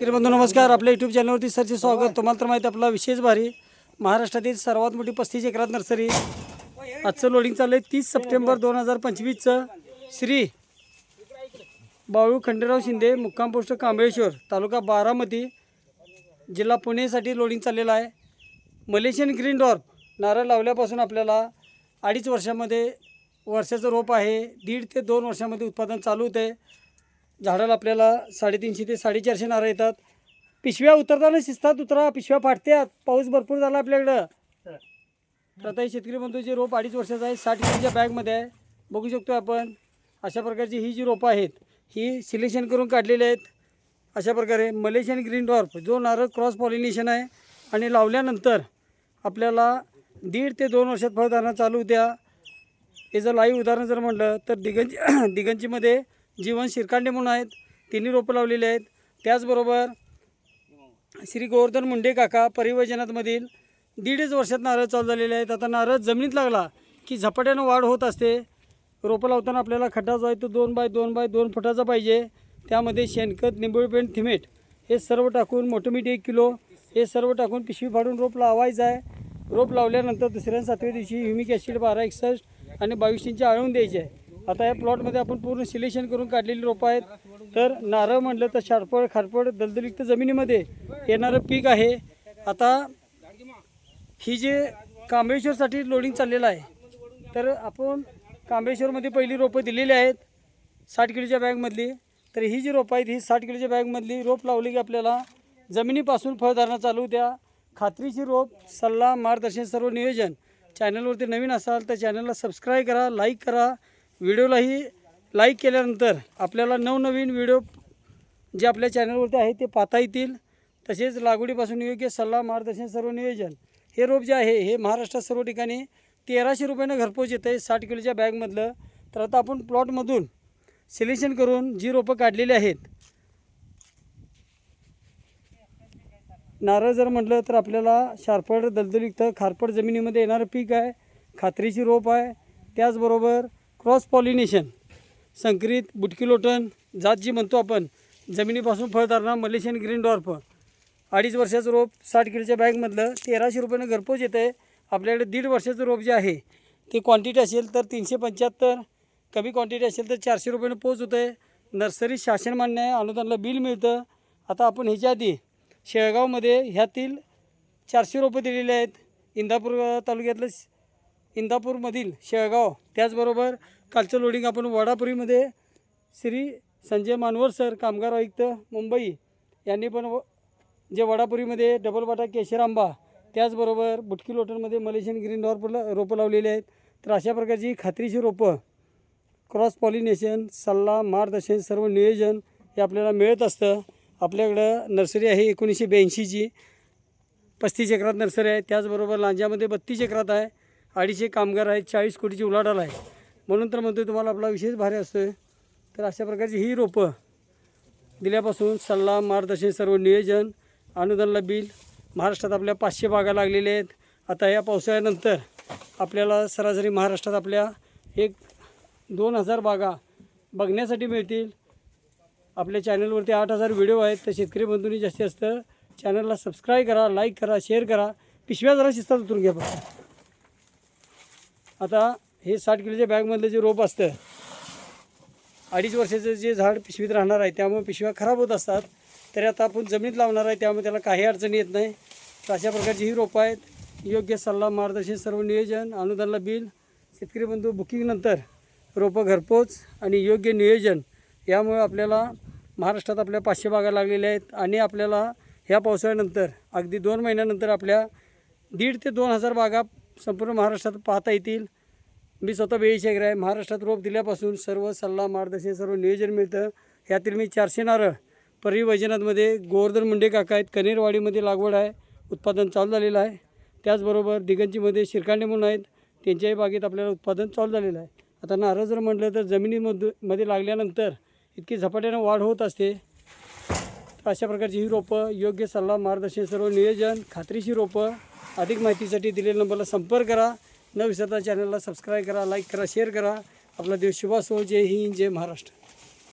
बंधू नमस्कार. आपल्या यूट्यूब चॅनलवरती सरचे स्वागत. तुम्हाला तर माहिती आपला विशेष भारी. महाराष्ट्रातील सर्वात मोठी पस्तीस एकरात नर्सरी. आजचं लोडिंग चाललं आहे तीस सप्टेंबर दोन हजार पंचवीसचं. श्री बाळू खंडेराव शिंदे मुक्काम पोस्ट कांबळेश्वर तालुका बारामती जिल्हा पुणेसाठी लोडिंग चाललेलं आहे. मलेशियन ग्रीन डॉर्फ नारळ लावल्यापासून आपल्याला अडीच वर्षामध्ये वर्षाचं रोप आहे. दीड ते दोन वर्षामध्ये उत्पादन चालू होतं आहे झाडाला आपल्याला साडेतीनशे ते साडेचारशे नारळ येतात. पिशव्या उतरताना शिस्तात उतरा पिशव्या फाटत्यात. पाऊस भरपूर झाला आपल्याकडं. तर आता हे शेतकरी बंधूचे रोप अडीच वर्षाचं आहे साठ किलोच्या बॅगमध्ये आहे. बघू शकतो आपण अशा प्रकारची ही जी रोपं आहेत ही सिलेक्शन करून काढलेली आहेत. अशा प्रकारे मलेशियन ग्रीन डॉर्फ जो नारळ क्रॉस पॉलिनेशन आहे आणि लावल्यानंतर आपल्याला दीड ते दोन वर्षात फळधारणा चालू होत्या. हे जर लाईव्ह उदाहरण जर म्हटलं तर दिगंजी दिगंजीमध्ये जीवन शिरकांडे म्हणून आहेत. तिन्ही रोपं लावलेली आहेत. त्याचबरोबर श्री गोवर्धन मुंडे काका परिवजनातमधील दीडच वर्षात नारळ चालू झालेले आहेत. आता नारळ जमिनीत लागला की झपाट्यानं वाढ होत असते. रोपं लावताना आपल्याला खड्डा जो आहे तो दोन बाय दोन बाय दोन फुटाचा पाहिजे. त्यामध्ये शेणखत निंबोळी पेंट थिमेट हे सर्व टाकून मोठं एक किलो हे सर्व टाकून पिशवी फाडून रोप लावायचं आहे. रोप लावल्यानंतर दुसऱ्या सातव्या दिवशी ह्युमिक ॲसिड बारा एकसष्ट आणि बावीस इंची आळवून द्यायचे आहे. आता या प्लॉटमध्ये आपण पूर्ण सिलेक्शन करून काढलेली रोपं आहेत. तर नारळ म्हटलं तर शारपड खारपड दलदलयुक्त जमिनीमध्ये येणारं पीक आहे. आता ही जे कांबळेश्वरसाठी लोडिंग चाललेलं आहे तर आपण कांबळेश्वरमध्ये पहिली रोपं दिलेली आहेत साठ किलोच्या बॅगमधली. तर ही जी रोपं आहेत ही साठ किलोच्या बॅगमधली रोप लावली की आपल्याला जमिनीपासून फळधारणा चालू होत्या खात्रीची रोप सल्ला मार्गदर्शन सर्व नियोजन. चॅनलवरती नवीन असाल तर चॅनलला सबस्क्राईब करा लाईक करा. व्हिडिओलाही लाईक केल्यानंतर आपल्याला नवनवीन व्हिडिओ जे आपल्या चॅनलवरती आहे ते पाहता येतील. तसेच लागवडीपासून योग्य सल्ला मार्गदर्शन सर्व नियोजन हे रोप जे आहे हे महाराष्ट्रात सर्व ठिकाणी तेराशे रुपयानं घरपोच येतं आहे साठ किलोच्या बॅगमधलं. तर आता आपण प्लॉटमधून सिलेक्शन करून जी रोपं काढलेली आहेत. नारळ जर म्हटलं तर आपल्याला शारपड दलदलयुक्त खारपड जमिनीमध्ये येणारं पीक आहे. खात्रीची रोप आहे. त्याचबरोबर क्रॉस पॉलिनेशन संकरित बुटकी लोटन जात जी म्हणतो आपण जमिनीपासून फळधारणा मलेशियन ग्रीन डॉर्फ. अडीच वर्षाचं रोप साठ किलोच्या बॅगमधलं तेराशे रुपयानं घरपोच येतं आहे आपल्याकडे दीड वर्षाचं रोप जे आहे ते क्वांटिटी असेल तर तीनशे पंच्याहत्तर कमी क्वांटिटी असेल तर चारशे रुपयानं पोच होतं आहे नर्सरी शासन मान्य आहे अनुदानला बिल मिळतं. आता आपण ह्याच्या आधी शेळगावमध्ये ह्यातील चारशे रोपं दिलेले आहेत. इंदापूर तालुक्यातलं इंदापूरमधील शेळगाव. त्याचबरोबर कालचं लोडिंग आपण वडापुरीमध्ये श्री संजय मानवर सर कामगार आयुक्त मुंबई यांनी पण व जे वडापुरीमध्ये डबल बाटा केशर आंबा त्याचबरोबर बुटकी लोटनमध्ये मलेशियन ग्रीन डॉर्फ रोपं लावलेली आहेत. तर अशा प्रकारची खात्रीची रोपं क्रॉस पॉलिनेशन सल्ला मार्गदर्शन सर्व नियोजन हे आपल्याला मिळत असतं. आपल्याकडं नर्सरी आहे एकोणीसशे ब्याऐंशीची. पस्तीस एकरात नर्सरी आहे. त्याचबरोबर लांजामध्ये बत्तीस एकरात आहे. अडीचशे कामगार आहेत चाळीस कोटीची उलाढाल आहे. म्हणून तर म्हणतो तुम्हाला आपला विशेष भारी असतो आहे तर अशा प्रकारची ही रोपं दिल्यापासून सल्ला मार्गदर्शन सर्व नियोजन अनुदानला बिल महाराष्ट्रात आपल्या पाचशे बागा लागलेल्या आहेत. आता या पावसाळ्यानंतर आपल्याला सरासरी महाराष्ट्रात आपल्या एक दोन हजार बागा बघण्यासाठी मिळतील. आपल्या चॅनलवरती आठ हजार व्हिडिओ आहेत तर शेतकरी बंधूंनी जास्तीत जास्त चॅनलला सबस्क्राईब करा लाईक करा शेअर करा. पिशव्या जरा शिस्तात उतरून घ्या फक्त. आता हे साठ किलोच्या बॅगमधलं जे रोप असतं अडीच वर्षाचं जे झाड पिशवीत राहणार आहे त्यामुळे पिशव्या खराब होत असतात. तरी आता आपण जमिनीत लावणार आहे त्यामुळे त्याला काही अडचणी येत नाही. तर अशा प्रकारची ही रोपं आहेत. योग्य सल्ला मार्गदर्शन सर्व नियोजन अनुदानला बिल शेतकरी बंधू बुकिंगनंतर रोपं घरपोच आणि योग्य नियोजन यामुळे आपल्याला महाराष्ट्रात आपल्या पाचशे बागा लागलेल्या आहेत आणि आपल्याला ह्या पावसाळ्यानंतर अगदी दोन महिन्यानंतर आपल्या दीड ते दोन हजार बागा संपूर्ण महाराष्ट्रात पाहता येतील. मी स्वतः बेळीचे आहे. महाराष्ट्रात रोप दिल्यापासून सर्व सल्ला मार्गदर्शन सर्व नियोजन मिळतं. ह्यातील मी चारशे नारळ परिवजनातमध्ये गोवर्धन मुंडे काका आहेत. कनेरवाडीमध्ये लागवड आहे. उत्पादन चालू झालेलं आहे. त्याचबरोबर दिगंजीमध्ये शिरकांडे म्हणून आहेत. त्यांच्याही बागेत आपल्याला उत्पादन चालू झालेलं आहे. आता नारळ जर म्हटलं तर जमिनीमध्ये मध्ये लागल्यानंतर इतकी झपाट्यानं वाढ होत असते. अशा प्रकारची ही रोपं योग्य सल्ला मार्गदर्शन सर्व नियोजन खात्रीशी रोपं अधिक माहितीसाठी दिलेल्या नंबरला संपर्क करा. न विसरता चॅनलला सबस्क्राईब करा लाईक करा शेअर करा. आपला देश शुभास हो जय हिंद जय महाराष्ट्र.